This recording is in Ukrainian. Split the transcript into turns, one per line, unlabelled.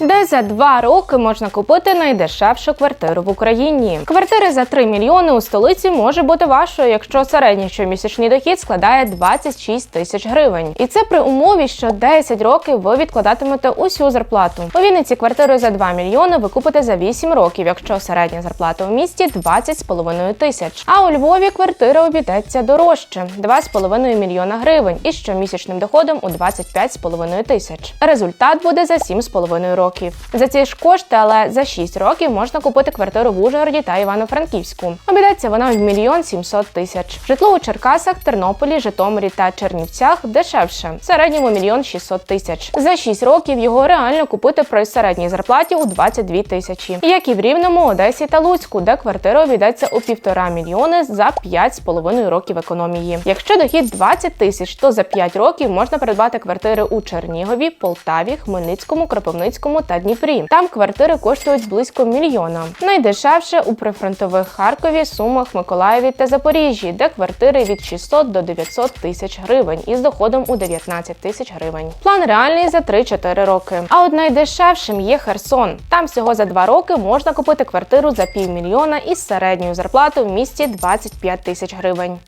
де за два роки можна купити найдешевшу квартиру в Україні. Квартира за 3 мільйони у столиці може бути вашою, якщо середній щомісячний дохід складає 26 тисяч гривень. І це при умові, що 10 років ви відкладатимете усю зарплату. У Вінниці квартиру за 2 мільйони ви купите за 8 років, якщо середня зарплата у місті 20,5 тисяч. А у Львові квартира обійдеться дорожче 2,5 мільйона гривень із щомісячним доходом у 25,5 тисяч. Результат буде за 7,5 років. За ці ж кошти, але за 6 років можна купити квартиру в Ужгороді та Івано-Франківську. Обійдеться вона в мільйон 700 тисяч. Житло у Черкасах, Тернополі, Житомирі та Чернівцях дешевше. В середньому мільйон 600 тисяч. За 6 років його реально купити при середній зарплаті у 22 тисячі. Як і в Рівному, Одесі та Луцьку, де квартира обійдеться у півтора мільйони за 5,5 років економії. Якщо дохід 20 тисяч, то за 5 років можна придбати квартири у Чернігові, Полтаві, Хмельницькому, Кропивницькому та Дніпрі. Там квартири коштують близько мільйона. Найдешевше у прифронтових Харкові, Сумах, Миколаєві та Запоріжжі, де квартири від 600 до 900 тисяч гривень із доходом у 19 тисяч гривень. План реальний за 3-4 роки. А от найдешевшим є Херсон. Там всього за 2 роки можна купити квартиру за півмільйона із середньою зарплатою в місті 25 тисяч гривень.